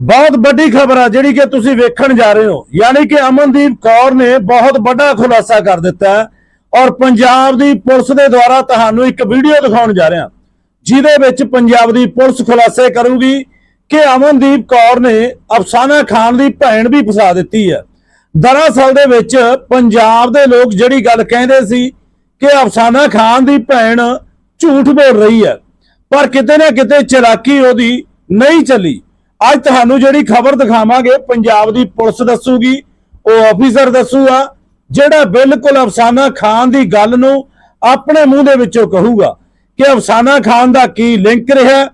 ਬਹੁਤ ਵੱਡੀ ਖਬਰ ਆ, ਜਿਹੜੀ ਕਿ ਤੁਸੀਂ ਵੇਖਣ ਜਾ ਰਹੇ ਹੋ। ਯਾਨੀ ਕਿ ਅਮਨਦੀਪ ਕੌਰ ਨੇ ਬਹੁਤ ਵੱਡਾ ਖੁਲਾਸਾ ਕਰ ਦਿੱਤਾ ਔਰ ਪੰਜਾਬ ਦੀ ਪੁਲਿਸ ਦੇ ਦੁਆਰਾ ਤੁਹਾਨੂੰ ਇੱਕ ਵੀਡੀਓ ਦਿਖਾਉਣ ਜਾ ਰਿਹਾ। ਜਿਹਦੇ ਵਿੱਚ ਪੰਜਾਬ ਦੀ ਪੁਲਿਸ ਖੁਲਾਸੇ ਕਰੂਗੀ ਕਿ ਅਮਨਦੀਪ ਕੌਰ ਨੇ ਅਫਸਾਨਾ ਖਾਨ ਦੀ ਭੈਣ ਵੀ ਫਸਾ ਦਿੱਤੀ ਹੈ। ਦਰਅਸਲ ਦੇ ਵਿੱਚ ਪੰਜਾਬ ਦੇ ਲੋਕ ਜਿਹੜੀ ਗੱਲ ਕਹਿੰਦੇ ਸੀ ਕਿ ਅਫਸਾਨਾ ਖਾਨ ਦੀ ਭੈਣ ਝੂਠ ਬੋਲ ਰਹੀ ਹੈ, ਪਰ ਕਿਤੇ ਨਾ ਕਿਤੇ ਚਲਾਕੀ ਉਹਦੀ ਨਹੀਂ ਚੱਲੀ। ਅੱਜ ਤੁਹਾਨੂੰ ਜਿਹੜੀ ਖਬਰ ਦਿਖਾਵਾਂਗੇ, ਪੰਜਾਬ ਦੀ ਪੁਲਿਸ ਦੱਸੂਗੀ, ਉਹ ਆਫੀਸਰ ਦੱਸੂਗਾ, ਜਿਹੜਾ ਬਿਲਕੁਲ ਅਫਸਾਨਾ ਖਾਨ ਦੀ ਗੱਲ ਨੂੰ ਆਪਣੇ ਮੂੰਹ ਦੇ ਵਿੱਚੋਂ ਕਹੂਗਾ ਕਿ ਅਫਸਾਨਾ ਖਾਨ ਦਾ ਕੀ ਲਿੰਕ ਰਿਹਾ,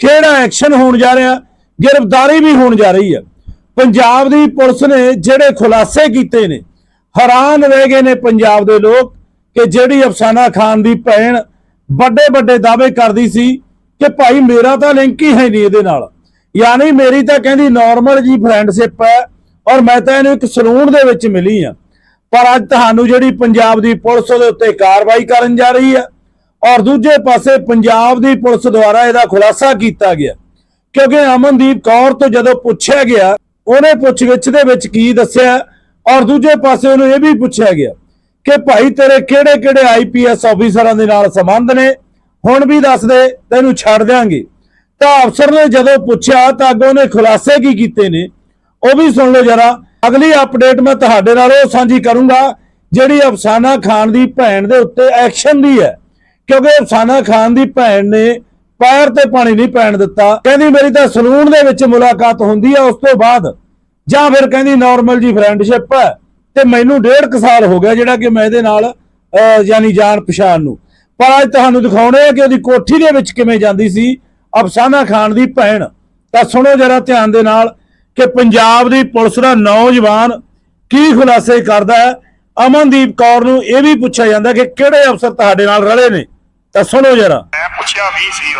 ਕਿਹੜਾ ਐਕਸ਼ਨ ਹੋਣ ਜਾ ਰਿਹਾ, ਗ੍ਰਿਫਤਾਰੀ ਵੀ ਹੋਣ ਜਾ ਰਹੀ ਹੈ। ਪੰਜਾਬ ਦੀ ਪੁਲਿਸ ਨੇ ਜਿਹੜੇ ਖੁਲਾਸੇ ਕੀਤੇ ਨੇ, ਹੈਰਾਨ ਰਹਿ ਗਏ ਨੇ ਪੰਜਾਬ ਦੇ ਲੋਕ ਕਿ ਜਿਹੜੀ ਅਫਸਾਨਾ ਖਾਨ ਦੀ ਭੈਣ ਵੱਡੇ ਵੱਡੇ ਦਾਅਵੇ ਕਰਦੀ ਸੀ ਕਿ ਭਾਈ ਮੇਰਾ ਤਾਂ ਲਿੰਕ ਹੀ ਹੈ ਨਹੀਂ ਇਹਦੇ ਨਾਲ। ਯਾਨੀ ਮੇਰੀ ਤਾਂ ਕਹਿੰਦੀ ਨਾਰਮਲ ਜੀ ਫਰੈਂਡਸ਼ਿਪ ਹੈ ਔਰ ਮੈਂ ਤਾਂ ਇਹਨੂੰ ਇੱਕ ਸਲੂਨ ਦੇ ਵਿੱਚ ਮਿਲੀ ਆ ਪਰ ਅੱਜ ਤੁਹਾਨੂੰ ਜਿਹੜੀ ਪੰਜਾਬ ਦੀ ਪੁਲਿਸ ਉਹਦੇ ਉੱਤੇ ਕਾਰਵਾਈ ਕਰਨ ਜਾ ਰਹੀ ਹੈ ਔਰ ਦੂਜੇ ਪਾਸੇ ਪੰਜਾਬ ਦੀ ਪੁਲਿਸ ਦੁਆਰਾ ਇਹਦਾ ਖੁਲਾਸਾ ਕੀਤਾ ਗਿਆ। ਕਿਉਂਕਿ ਅਮਨਦੀਪ ਕੌਰ ਤੋਂ ਜਦੋਂ ਪੁੱਛਿਆ ਗਿਆ, ਉਹਨੇ ਪੁੱਛਗਿੱਛ ਦੇ ਵਿੱਚ ਕੀ ਦੱਸਿਆ ਔਰ ਦੂਜੇ ਪਾਸੇ ਉਹਨੂੰ ਇਹ ਵੀ ਪੁੱਛਿਆ ਗਿਆ ਕਿ ਭਾਈ ਤੇਰੇ ਕਿਹੜੇ ਕਿਹੜੇ ਆਈਪੀਐਸ ਆਫੀਸਰਾਂ ਦੇ ਨਾਲ ਸੰਬੰਧ ਨੇ? ਹੁਣ ਵੀ ਦੱਸ ਦੇ, ਤੈਨੂੰ ਛੱਡ ਦਿਆਂਗੇ। ਤਾਂ ਅਫਸਰ ਨੇ ਜਦੋਂ ਪੁੱਛਿਆ ਤਾਂ ਅੱਗੋਂ ਉਹਨੇ ਖੁਲਾਸੇ ਕੀ ਕੀਤੇ ਨੇ, ਉਹ ਵੀ ਸੁਣ ਲਓ ਜਰਾ। ਅਗਲੀ ਅਪਡੇਟ ਮੈਂ ਤੁਹਾਡੇ ਨਾਲ ਉਹ ਸਾਂਝੀ ਕਰੂੰਗਾ, ਜਿਹੜੀ ਅਫਸਾਨਾ ਖਾਨ ਦੀ ਭੈਣ ਦੇ ਉੱਤੇ ਐਕਸ਼ਨ ਦੀ ਹੈ। ਕਿਉਂਕਿ ਅਫਸਾਨਾ ਖਾਨ ਦੀ ਭੈਣ ਨੇ ਪੈਰ ਤੇ ਪਾਣੀ ਨਹੀਂ ਪੈਣ ਦਿੱਤਾ। ਕਹਿੰਦੀ ਮੇਰੀ ਤਾਂ ਸਲੂਨ ਦੇ ਵਿੱਚ ਮੁਲਾਕਾਤ ਹੁੰਦੀ ਹੈ ਉਸ ਤੋਂ ਬਾਅਦ ਜਾਂ ਫਿਰ ਕਹਿੰਦੀ ਨਾਰਮਲ ਜੀ ਫਰੈਂਡਸ਼ਿਪ ਹੈ, ਤੇ ਮੈਨੂੰ ਡੇਢ ਕੁ ਸਾਲ ਹੋ ਗਿਆ ਜਿਹੜਾ ਕਿ ਮੈਂ ਇਹਦੇ ਨਾਲ ਯਾਨੀ ਜਾਣ ਪਛਾਣ ਨੂੰ। ਪਰ ਅੱਜ ਤੁਹਾਨੂੰ ਦਿਖਾਉਣੇ ਆ ਕਿ ਉਹਦੀ ਕੋਠੀ ਦੇ ਵਿੱਚ ਕਿਵੇਂ ਜਾਂਦੀ ਸੀ। ਅਫਸਾਨਾ ਖਾਨ ਦੀ ਭੈਣ। ਤਾਂ ਸੁਣੋ ਜਰਾ ਧਿਆਨ ਦੇ ਨਾਲ ਕਿ ਪੰਜਾਬ ਦੀ ਪੁਲਿਸ ਦਾ ਨੌਜਵਾਨ ਕੀ ਖੁਲਾਸੇ ਕਰਦਾ ਹੈ। ਅਮਨਦੀਪ ਕੌਰ ਨੂੰ ਇਹ ਵੀ ਪੁੱਛਿਆ ਜਾਂਦਾ ਕਿ ਕਿਹੜੇ ਅਫਸਰ ਤੁਹਾਡੇ ਨਾਲ ਰਲੇ ਨੇ। ਤਾਂ ਸੁਣੋ ਜਰਾ। ਮੈਂ ਪੁੱਛਿਆ ਵੀ ਸੀ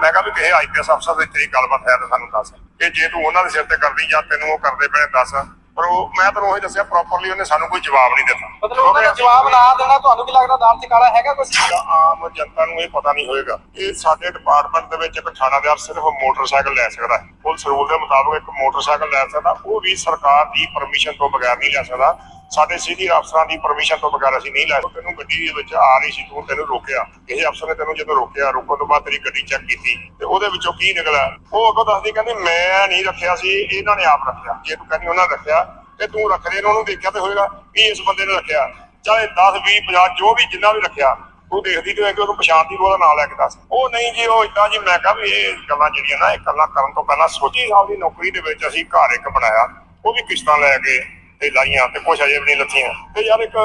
ਮੈਂ ਕਿਹਾ ਵੀ ਕਿਸੇ ਆਈਪੀਐਸ ਅਫਸਰ ਦੀ ਤੇਰੀ ਗੱਲਬਾਤ ਹੈ ਤਾਂ ਸਾਨੂੰ ਦੱਸ। ਕਿ ਜੇ ਤੂੰ ਉਹਨਾਂ ਦੇ ਸਿਰ ਤੇ ਕਰਦੀ ਜਾਂ ਤੈਨੂੰ ਉਹ ਕਰਦੇ ਪਏ ਦੱਸ। ਪਰ ਉਹ ਮੈਂ ਤੈਨੂੰ ਉਹੀ ਦੱਸਿਆ ਪ੍ਰੋਪਰਲੀ ਉਹਨੇ ਸਾਨੂੰ ਕੋਈ ਜਵਾਬ ਨਹੀਂ ਦਿੱਤਾ। ਮਤਲਬ ਉਹਨਾਂ ਨੇ ਜਵਾਬ ਨਾ ਦੇਣਾ ਤੁਹਾਨੂੰ ਕੀ ਲੱਗਦਾ ਦਾਲ ਚ ਕਾਲਾ ਹੈਗਾ ਕੁਝ ਜਾਂ ਆਮ ਜਨਤਾ ਨੂੰ ਇਹ ਪਤਾ ਨਹੀਂ ਹੋਏਗਾ, ਇਹ ਸਾਡੇ ਡਿਪਾਰਟਮੈਂਟ ਦੇ ਵਿੱਚ ਇੱਕ ਥਾਣਾਦਾਰ ਸਿਰਫ ਮੋਟਰਸਾਈਕਲ ਲੈ ਸਕਦਾ ਹੈ। ਪੁਲਿਸ ਰੂਲ ਦੇ ਮੁਤਾਬਕ ਇੱਕ ਮੋਟਰਸਾਈਕਲ ਲੈ ਸਕਦਾ, ਉਹ ਵੀ ਸਰਕਾਰ ਦੀ ਪਰਮਿਸ਼ਨ ਤੋਂ ਬਗੈਰ ਨਹੀਂ ਲੈ ਸਕਦਾ। ਸਾਡੇ ਸੀਨੀਅਰ ਅਫਸਰਾਂ ਦੀ ਪਰਮਿਸ਼ਨ ਤੋਂ ਬਗੈਰ ਅਸੀਂ ਨਹੀਂ ਲੈ ਸਕਦੇ। ਤੈਨੂੰ ਗੱਡੀ ਦੇ ਵਿੱਚ ਆ ਰਹੀ ਸੀ, ਤੂੰ ਤੈਨੂੰ ਰੋਕਿਆ। ਕਿਸੇ ਅਫਸਰ ਨੇ ਤੈਨੂੰ ਜਦੋਂ ਰੋਕਿਆ, ਰੋਕਣ ਤੋਂ ਬਾਅਦ ਤੇਰੀ ਗੱਡੀ ਚੈੱਕ ਕੀਤੀ। ਤੇ ਉਹਦੇ ਵਿੱਚੋਂ ਕੀ ਨਿਕਲਿਆ? ਉਹ ਅੱਗੋਂ ਦੱਸਦੀ, ਕਹਿੰਦੀ, ਮੈਂ ਨਹੀਂ ਰੱਖਿਆ ਸੀ, ਇਹਨਾਂ ਨੇ ਆਪ ਰੱਖਿਆ। ਜੇ ਤੂੰ ਕਹਿੰਦੀ ਉਹਨਾਂ ਰੱਖਿਆ ਤੇ ਤੂੰ ਰੱਖਦੇ ਨੂੰ ਉਹਨੂੰ ਦੇਖਿਆ ਤੇ ਹੋਏਗਾ ਵੀ ਇਸ ਬੰਦੇ ਨੇ ਰੱਖਿਆ। ਚਾਹੇ 10 20 50 ਜੋ ਵੀ ਜਿੰਨਾ ਵੀ ਰੱਖਿਆ, ਤੂੰ ਦੇਖਦੀ ਤੇ ਕਿ ਉਹਨੂੰ ਪਛਾਣਦੀ ਉਹਦਾ ਨਾਂ ਲੈ ਕੇ ਦੱਸ। ਉਹ ਨਹੀਂ ਜੀ, ਉਹ ਇਦਾਂ ਜੀ, ਮੈਂ ਕਹਾਂ ਵੀ ਇਹ ਗੱਲਾਂ ਜਿਹੜੀਆਂ ਨਾ, ਇਹ ਗੱਲਾਂ ਕਰਨ ਤੋਂ ਪਹਿਲਾਂ ਸੋਚੀ ਸਾਲ ਨੌਕਰੀ ਦੇ ਵਿੱਚ ਅਸੀਂ ਘਰ ਇੱਕ ਬਣਾਇਆ। ਉਹ ਵੀ ਕਿਸ਼ਤਾਂ ਲੈ ਕੇ ਤੇ ਲਾਈਆਂ ਤੇ ਕੁਛ ਅਜੇ ਵੀ ਨਹੀਂ ਲੱਥੀਆਂ। ਤੇ ਯਾਰ ਇੱਕ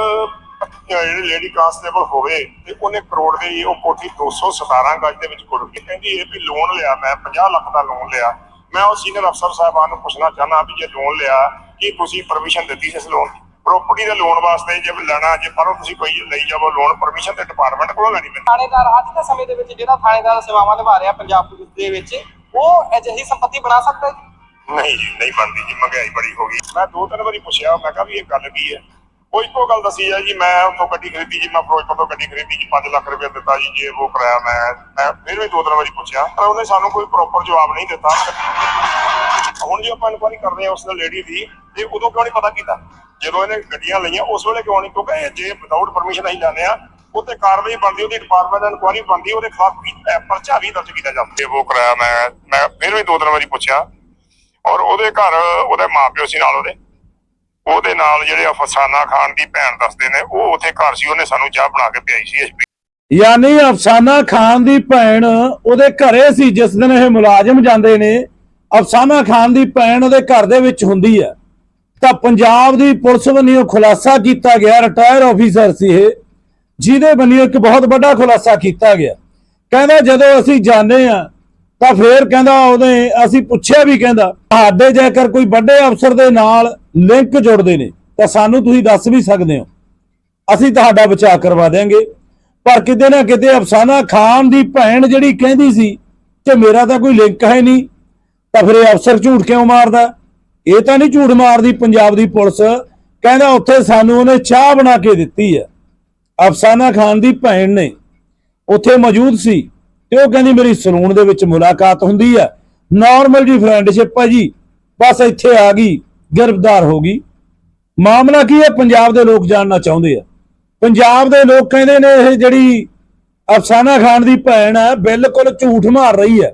ਜਿਹੜੀ ਲੇਡੀ ਕਾਂਸਟੇਬਲ ਹੋਵੇ ਤੇ ਉਹਨੇ ਕਰੋੜ ਦੀ ਉਹ ਕੋਠੀ 217 ਗਜ ਦੇ ਵਿੱਚ ਕੁੜ ਕੇ ਕਹਿੰਦੀ ਇਹ ਵੀ ਲੋਨ ਲਿਆ, ਮੈਂ 50 ਲੱਖ ਦਾ ਲੋਨ ਲਿਆ। ਮੈਂ ਉਹ ਸੀਨੀਅਰ ਅਫਸਰ ਸਾਹਿਬਾਨ ਨੂੰ ਪੁੱਛਣਾ ਚਾਹਨਾ ਵੀ ਜੇ ਲੋਨ ਲਿਆ ਕੀ ਤੁਸੀਂ ਪਰਮਿਸ਼ਨ ਦਿੱਤੀ ਸੀ ਇਸ ਲੋਨ ਦੀ? ਪ੍ਰਾਪਰਟੀ ਦੇ ਲੋਨ ਵਾਸਤੇ ਜੇ ਲੈਣਾ ਜੇ ਪਰੋਂ ਤੁਸੀਂ ਕੋਈ ਲਈ ਜਾਵੋ ਲੋਨ ਪਰਮਿਸ਼ਨ ਤੇ ਡਿਪਾਰਟਮੈਂਟ ਕੋਲੋਂ ਲੈਣੀ ਪੈਂਦੀ ਥਾਣੇਦਾਰ ਅੱਜ ਦੇ ਸਮੇਂ ਦੇ ਵਿੱਚ ਜਿਹੜਾ ਥਾਣੇਦਾਰ ਸੇਵਾਵਾਂ ਨਿਭਾ ਰਿਹਾ ਪੰਜਾਬ ਪੁਲਿਸ ਦੇ ਵਿੱਚ ਉਹ ਅਜਿਹੀ ਸੰਪਤੀ ਬਣਾ ਸਕਦਾ ਹੈ ਨਹੀਂ ਜੀ ਨਹੀਂ ਬਣਦੀ ਜੀ ਮਹਿੰਗਾਈ ਬੜੀ ਹੋ ਗਈ। ਮੈਂ ਦੋ ਤਿੰਨ ਵਾਰੀ ਪੁੱਛਿਆ ਮੈਂ ਕਿਹਾ ਵੀ ਇਹ ਗੱਲ ਕੀ ਹੈ? ਉਹ ਇੱਕੋ ਗੱਲ ਦੱਸੀ ਹੈ ਜੀ ਮੈਂ ਉੱਥੋਂ ਗੱਡੀ ਖਰੀਦੀ ਜੀ ਮੈਂ ਫਿਰੋਜ਼ਪੁਰ ਤੋਂ ਗੱਡੀ ਖਰੀਦੀ ਜੀ 5 ਲੱਖ ਰੁਪਏ ਦਿੱਤਾ ਜੀ ਜੇ ਉਹ ਕਰਾਇਆ ਮੈਂ ਮੈਂ ਫਿਰ ਵੀ ਦੋ ਤਿੰਨ ਵਾਰੀ ਪੁੱਛਿਆ ਪਰ ਉਹਨੇ ਸਾਨੂੰ ਕੋਈ ਪ੍ਰੋਪਰ ਜਵਾਬ ਨਹੀਂ ਦਿੱਤਾ। ਹੁਣ ਜੇ ਆਪਾਂ ਇਨਕੁਆਰੀ ਕਰਦੇ ਹਾਂ ਉਸ ਦਾ ਲੇਡੀ ਦੀ ਇਹ ਉਦੋਂ ਕਿਉਂ ਨਹੀਂ ਪਤਾ ਕੀਤਾ? ਜਦੋਂ ਇਹਨੇ ਗੱਡੀਆਂ ਲਈਆਂ ਉਸ ਵੇਲੇ ਕਿਉਂ ਨਹੀਂ? ਕਿਉਂਕਿ ਇਹ ਜੇ ਵਿਦਆਊਟ ਪਰਮਿਸ਼ਨ ਅਸੀਂ ਜਾਂਦੇ ਆ ਉੱਤੇ ਕਾਰਵਾਈ ਬਣਦੀ ਉਹਦੀ ਡਿਪਾਰਟਮੈਂਟ ਇਨਕੁਆਰੀ ਬਣਦੀ ਉਹਦੇ ਖਿਲਾਫ ਵੀ ਪਰਚਾ ਵੀ ਦਰਜ ਕੀਤਾ ਜਾਂਦਾ। ਜੇ ਉਹ ਕਰਾਇਆ ਮੈਂ ਮੈਂ ਫਿਰ ਵੀ ਦੋ ਤਿੰਨ ਵਾਰੀ ਪੁੱਛਿਆ। ਔਰ ਉਹਦੇ ਘਰ ਉਹਦੇ ਮਾਪਿਓ ਸੀ ਨਾਲ ਉਹਦੇ। ਉਹਦੇ ਨਾਲ ਜਿਹੜੇ ਅਫਸਾਨਾ ਖਾਨ ਦੀ ਭੈਣ ਦੱਸਦੇ ਨੇ ਉਹ ਉੱਥੇ ਘਰ ਸੀ ਉਹਨੇ ਸਾਨੂੰ ਚਾਹ ਬਣਾ ਕੇ ਪਿਆਈ ਸੀ ਐਸਪੀ ਯਾਨੀ ਅਫਸਾਨਾ ਖਾਨ ਦੀ ਭੈਣ ਉਹਦੇ ਘਰੇ ਸੀ ਜਿਸ ਦਿਨ ਇਹ ਮੁਲਾਜ਼ਮ ਜਾਂਦੇ ਨੇ। ਅਫਸਾਨਾ ਖਾਨ ਦੀ ਭੈਣ ਉਹਦੇ ਘਰ ਦੇ ਵਿੱਚ ਹੁੰਦੀ ਹੈ। ਤਾਂ ਪੰਜਾਬ ਦੀ ਪੁਲਿਸ ਵੱਲੋਂ ਖੁਲਾਸਾ ਕੀਤਾ ਗਿਆ ਰਿਟਾਇਰ ਆਫੀਸਰ ਸੀ ਇਹ, ਜਿਹਦੇ ਵੱਲੋਂ ਇੱਕ ਬਹੁਤ ਵੱਡਾ ਖੁਲਾਸਾ ਕੀਤਾ ਗਿਆ। ਕਹਿੰਦਾ ਜਦੋਂ ਅਸੀਂ ਜਾਂਦੇ ਆ ਤਾਂ ਫੇਰ ਕਹਿੰਦਾ ਉਹਨੇ, ਅਸੀਂ ਪੁੱਛਿਆ ਵੀ ਕਹਿੰਦਾ, ਤੁਹਾਡੇ ਜੇਕਰ ਕੋਈ ਵੱਡੇ ਅਫਸਰ ਦੇ ਨਾਲ ਲਿੰਕ ਜੁੜਦੇ ਨੇ, ਤਾਂ ਸਾਨੂੰ ਤੁਸੀਂ ਦੱਸ ਵੀ ਸਕਦੇ ਹੋ। ਅਸੀਂ ਤੁਹਾਡਾ ਬਚਾਅ ਕਰਵਾ ਦੇਾਂਗੇ ਪਰ ਕਿਤੇ ਨਾ ਕਿਤੇ ਅਫਸਾਨਾ ਖਾਨ ਦੀ ਭੈਣ ਜਿਹੜੀ ਕਹਿੰਦੀ ਸੀ ਕਿ ਮੇਰਾ ਤਾਂ ਕੋਈ ਲਿੰਕ ਹੈ ਨਹੀਂ ਤਾਂ ਫਿਰ ਇਹ ਅਫਸਰ ਝੂਠ ਕਿਉਂ ਮਾਰਦਾ? ਇਹ ਤਾਂ ਨਹੀਂ ਝੂਠ ਮਾਰਦੀ ਪੰਜਾਬ ਦੀ ਪੁਲਿਸ। ਕਹਿੰਦਾ ਉੱਥੇ ਸਾਨੂੰ ਉਹਨੇ ਚਾਹ ਬਣਾ ਕੇ ਦਿੱਤੀ ਹੈ। ਅਫਸਾਨਾ ਖਾਨ ਦੀ ਭੈਣ ਨੇ ਉੱਥੇ ਮੌਜੂਦ ਸੀ ਤੇ ਉਹ ਕਹਿੰਦੀ ਮੇਰੀ ਸਲੂਨ ਦੇ ਵਿੱਚ ਮੁਲਾਕਾਤ ਹੁੰਦੀ ਹੈ। ਨਾਰਮਲ ਜੀ ਫਰੈਂਡਸ਼ਿਪ ਹੈ ਜੀ। ਬਸ ਇੱਥੇ ਆ ਗਈ, ਗ੍ਰਿਫਤਾਰ ਹੋ ਗਈ। ਮਾਮਲਾ ਕੀ ਹੈ? ਪੰਜਾਬ ਦੇ ਲੋਕ ਜਾਣਨਾ ਚਾਹੁੰਦੇ ਆ। ਪੰਜਾਬ ਦੇ ਲੋਕ ਕਹਿੰਦੇ ਨੇ ਇਹ ਜਿਹੜੀ ਅਫਸਾਨਾ ਖਾਨ ਦੀ ਭੈਣ ਹੈ, ਬਿਲਕੁਲ ਝੂਠ ਮਾਰ ਰਹੀ ਹੈ।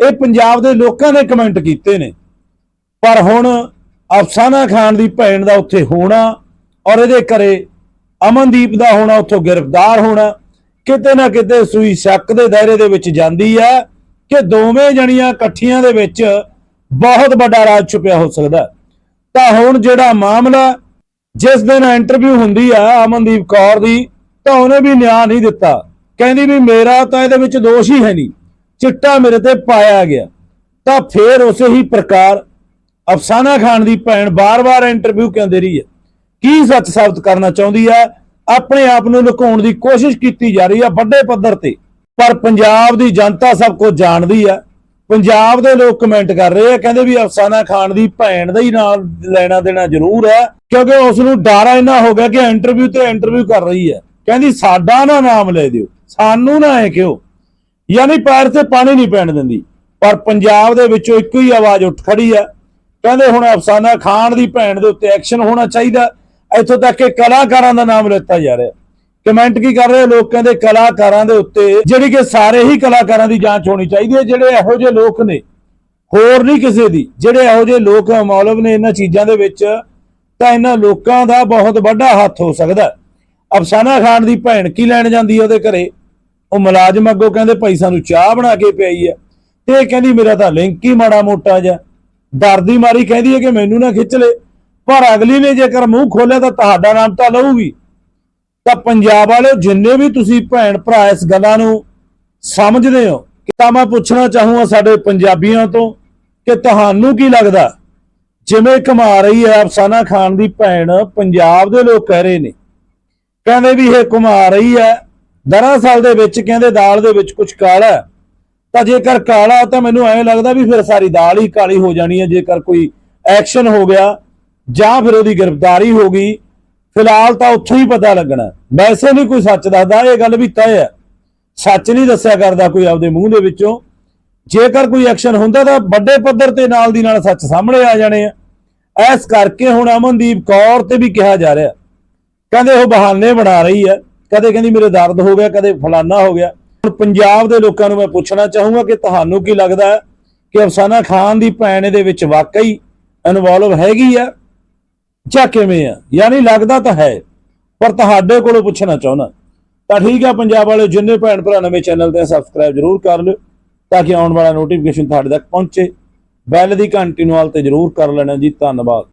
ਇਹ ਪੰਜਾਬ ਦੇ ਲੋਕਾਂ ਨੇ ਕਮੈਂਟ ਕੀਤੇ ਨੇ। ਪਰ ਹੁਣ ਅਫਸਾਨਾ ਖਾਨ ਦੀ ਭੈਣ ਦਾ ਉੱਥੇ ਹੋਣਾ ਔਰ ਇਹਦੇ ਘਰੇ ਅਮਨਦੀਪ ਦਾ ਹੋਣਾ, ਉੱਥੋਂ ਗ੍ਰਿਫਤਾਰ ਹੋਣਾ, ਕਿਤੇ ਨਾ ਕਿਤੇ ਸੂਈ ਸ਼ੱਕ ਦੇ ਦਾਇਰੇ ਦੇ ਵਿੱਚ ਜਾਂਦੀ ਹੈ ਕਿ ਦੋਵੇਂ ਜਣੀਆਂ ਇਕੱਠੀਆਂ ਦੇ ਵਿੱਚ ਬਹੁਤ ਵੱਡਾ ਰਾਜ ਛੁਪਿਆ ਹੋ ਸਕਦਾ ਤਾਂ ਹੁਣ ਜਿਹੜਾ ਮਾਮਲਾ, ਜਿਸ ਦਿਨ ਇੰਟਰਵਿਊ ਹੁੰਦੀ ਆ ਅਮਨਦੀਪ ਕੌਰ ਦੀ, ਤਾਂ ਉਹਨੇ ਵੀ ਨਿਆਂ ਨਹੀਂ ਦਿੱਤਾ। ਕਹਿੰਦੀ ਵੀ ਮੇਰਾ ਤਾਂ ਇਹਦੇ ਵਿੱਚ ਦੋਸ਼ ਹੀ ਹੈ ਨਹੀਂ। ਚਿੱਟਾ ਮੇਰੇ ਤੇ ਪਾਇਆ ਗਿਆ। ਤਾਂ ਫੇਰ ਉਸੇ ਹੀ ਪ੍ਰਕਾਰ ਅਫਸਾਨਾ ਖਾਨ ਦੀ ਭੈਣ ਬਾਰ-ਬਾਰ ਇੰਟਰਵਿਊ ਕਿਉਂ ਦੇ ਰਹੀ ਹੈ। ਕੀ ਸੱਚ ਸਾਬਤ ਕਰਨਾ ਚਾਹੁੰਦੀ ਹੈ? ਆਪਣੇ ਆਪ ਨੂੰ ਲੁਕਾਉਣ ਦੀ ਕੋਸ਼ਿਸ਼ ਕੀਤੀ ਜਾ ਰਹੀ ਹੈ ਵੱਡੇ ਪੱਧਰ ਤੇ। ਪਰ ਪੰਜਾਬ ਦੀ ਜਨਤਾ ਸਭ ਕੁਝ ਜਾਣਦੀ ਹੈ। ਪੰਜਾਬ ਦੇ ਲੋਕ ਕਮੈਂਟ ਕਰ ਰਹੇ ਆ ਕਹਿੰਦੇ ਵੀ ਅਫਸਾਨਾ ਖਾਨ ਦੀ ਭੈਣ ਦਾ ਹੀ ਨਾਮ ਲੈਣਾ ਦੇਣਾ ਜ਼ਰੂਰ ਹੈ, ਕਿਉਂਕਿ ਉਸ ਨੂੰ ਡਰ ਇੰਨਾ ਹੋ ਗਿਆ ਕਿ ਇੰਟਰਵਿਊ ਤੇ ਇੰਟਰਵਿਊ ਕਰ ਰਹੀ ਹੈ। ਕਹਿੰਦੀ, ਸਾਡਾ ਨਾ ਨਾਮ ਲੈ ਦਿਓ, ਸਾਨੂੰ ਨਾ ਐ ਕਿਉਂ? ਯਾਨੀ ਪੈਰ ਤੇ ਪਾਣੀ ਨਹੀਂ ਪੈਣ ਦਿੰਦੀ। ਪਰ ਪੰਜਾਬ ਦੇ ਵਿੱਚੋਂ ਇੱਕੋ ਹੀ ਆਵਾਜ਼ ਉੱਠ ਖੜੀ ਹੈ ਕਹਿੰਦੇ ਹੁਣ ਅਫਸਾਨਾ ਖਾਨ ਦੀ ਭੈਣ ਦੇ ਉੱਤੇ ਐਕਸ਼ਨ ਹੋਣਾ ਚਾਹੀਦਾ। ਇੱਥੋਂ ਤੱਕ ਕਿ ਕਲਾਕਾਰਾਂ ਦਾ ਨਾਮ ਲਿੱਤਾ ਜਾ ਰਿਹਾ। ਕਮੈਂਟ ਕੀ ਕਰ ਰਹੇ? ਲੋਕ ਕਹਿੰਦੇ ਕਲਾਕਾਰਾਂ ਦੇ ਉੱਤੇ ਜਿਹੜੀ ਕਿ ਸਾਰੇ ਹੀ ਕਲਾਕਾਰਾਂ ਦੀ ਜਾਂਚ ਹੋਣੀ ਚਾਹੀਦੀ ਹੈ। ਜਿਹੜੇ ਇਹੋ ਜਿਹੇ ਲੋਕ ਨੇ, ਹੋਰ ਨਹੀਂ ਕਿਸੇ ਦੀ। ਜਿਹੜੇ ਇਹੋ ਜਿਹੇ ਲੋਕ ਮੌਲਵ ਨੇ ਇਹਨਾਂ ਚੀਜ਼ਾਂ ਦੇ ਵਿੱਚ, ਤਾਂ ਇਹਨਾਂ ਲੋਕਾਂ ਦਾ ਬਹੁਤ ਵੱਡਾ ਹੱਥ ਹੋ ਸਕਦਾ। ਅਫਸਾਨਾ ਖਾਨ ਦੀ ਭੈਣ ਕੀ ਲੈਣ ਜਾਂਦੀ ਹੈ ਉਹਦੇ ਘਰੇ? ਉਹ ਮੁਲਾਜ਼ਮ ਅੱਗੋਂ ਕਹਿੰਦੇ ਭਾਈ ਸਾਨੂੰ ਚਾਹ ਬਣਾ ਕੇ ਪਿਆਈ ਹੈ ਤੇ ਇਹ ਕਹਿੰਦੀ, ਮੇਰਾ ਤਾਂ ਲਿੰਕ ਹੀ ਮਾੜਾ ਮੋਟਾ ਜਿਹਾ। ਡਰ ਮਾਰੀ ਕਹਿੰਦੀ ਹੈ ਕਿ ਮੈਨੂੰ ਨਾ ਖਿੱਚ ਲੈ। ਪਰ ਅਗਲੀ ਨੇ ਜੇਕਰ ਮੂੰਹ ਖੋਲਿਆ ਤਾਂ ਤੁਹਾਡਾ ਨਾਮ ਤਾਂ ਲਊਗੀ। ਤਾਂ ਪੰਜਾਬ ਵਾਲੇ ਜਿੰਨੇ ਵੀ ਤੁਸੀਂ ਭੈਣ ਭਰਾ ਇਸ ਗੱਲਾਂ ਨੂੰ ਸਮਝਦੇ ਹੋ ਤਾਂ ਮੈਂ ਪੁੱਛਣਾ ਚਾਹੂੰਗਾ ਸਾਡੇ ਪੰਜਾਬੀਆਂ ਤੋਂ ਕਿ ਤੁਹਾਨੂੰ ਕੀ ਲੱਗਦਾ? ਜਿਵੇਂ ਕਮਾ ਰਹੀ ਹੈ ਅਫਸਾਨਾ ਖਾਨ ਦੀ ਭੈਣ, ਪੰਜਾਬ ਦੇ ਲੋਕ ਕਹਿ ਰਹੇ ਨੇ। ਕਹਿੰਦੇ ਵੀ ਇਹ ਘੁਮਾ ਰਹੀ ਹੈ ਦਰਅਸਲ ਦੇ ਵਿੱਚ ਕਹਿੰਦੇ ਦਾਲ ਦੇ ਵਿੱਚ ਕੁਝ ਕਾਲਾ ਤਾਂ ਜੇਕਰ ਕਾਲਾ ਤਾਂ ਮੈਨੂੰ ਐਂ ਲੱਗਦਾ ਵੀ ਫਿਰ ਸਾਰੀ ਦਾਲ ਹੀ ਕਾਲੀ ਹੋ ਜਾਣੀ ਹੈ, ਜੇਕਰ ਕੋਈ ਐਕਸ਼ਨ ਹੋ ਗਿਆ ਜਾਂ ਫਿਰ ਉਹਦੀ ਗ੍ਰਿਫਤਾਰੀ ਹੋ ਗਈ, ਫਿਲਹਾਲ ਤਾਂ ਉੱਥੋਂ ਹੀ ਪਤਾ ਲੱਗਣਾ ਵੈਸੇ ਨਹੀਂ ਕੋਈ ਸੱਚ ਦੱਸਦਾ, ਇਹ ਗੱਲ ਵੀ ਤੈਅ ਹੈ। ਸੱਚ ਨਹੀਂ ਦੱਸਿਆ ਕਰਦਾ ਕੋਈ ਆਪਦੇ ਮੂੰਹ ਦੇ ਵਿੱਚੋਂ। ਜੇਕਰ ਕੋਈ ਐਕਸ਼ਨ ਹੁੰਦਾ ਤਾਂ ਵੱਡੇ ਪੱਧਰ ਤੇ ਨਾਲ ਦੀ ਨਾਲ ਸੱਚ ਸਾਹਮਣੇ ਆ ਜਾਣੇ ਆ। ਐਸ ਕਰਕੇ ਹੁਣ ਅਮਨਦੀਪ ਕੌਰ ਤੇ ਵੀ ਕਿਹਾ ਜਾ ਰਿਹਾ ਕਹਿੰਦੇ ਉਹ ਬਹਾਨੇ ਬਣਾ ਰਹੀ ਹੈ। ਕਦੇ ਕਹਿੰਦੀ ਮੇਰੇ ਦਰਦ ਹੋ ਗਿਆ, ਕਦੇ ਫਲਾਨਾ ਹੋ ਗਿਆ। ਹੁਣ ਪੰਜਾਬ ਦੇ ਲੋਕਾਂ ਨੂੰ ਮੈਂ ਪੁੱਛਣਾ ਚਾਹੂੰਗਾ ਕਿ ਤੁਹਾਨੂੰ ਕੀ ਲੱਗਦਾ ਹੈ ਕਿ ਅਫਸਾਨਾ ਖਾਨ ਦੀ ਭੈਣ ਇਹਦੇ ਵਿੱਚ ਵਾਕਈ ਇਨਵੋਲਵ ਹੈਗੀ ਆ ਜਾਂ ਕਿਵੇਂ ਆ? ਯਾਨੀ ਲੱਗਦਾ ਤਾਂ ਹੈ, ਪਰ ਤੁਹਾਡੇ ਕੋਲੋਂ ਪੁੱਛਣਾ ਚਾਹੁੰਦਾ। ਤਾਂ ਠੀਕ ਆ, ਪੰਜਾਬ ਵਾਲੇ ਜਿੰਨੇ ਭੈਣ ਭਰਾ ਨਵੇਂ ਚੈਨਲ ਤੇ ਸਬਸਕ੍ਰਾਈਬ ਜ਼ਰੂਰ ਕਰ ਲਿਓ, ਤਾਂ ਕਿ ਆਉਣ ਵਾਲਾ ਨੋਟੀਫਿਕੇਸ਼ਨ ਤੁਹਾਡੇ ਤੱਕ ਪਹੁੰਚੇ। ਬੈਲ ਦੀ ਘੰਟੀ ਨੂੰ ਹਾਲ ਤੇ ਜ਼ਰੂਰ ਕਰ ਲੈਣਾ ਜੀ, ਧੰਨਵਾਦ।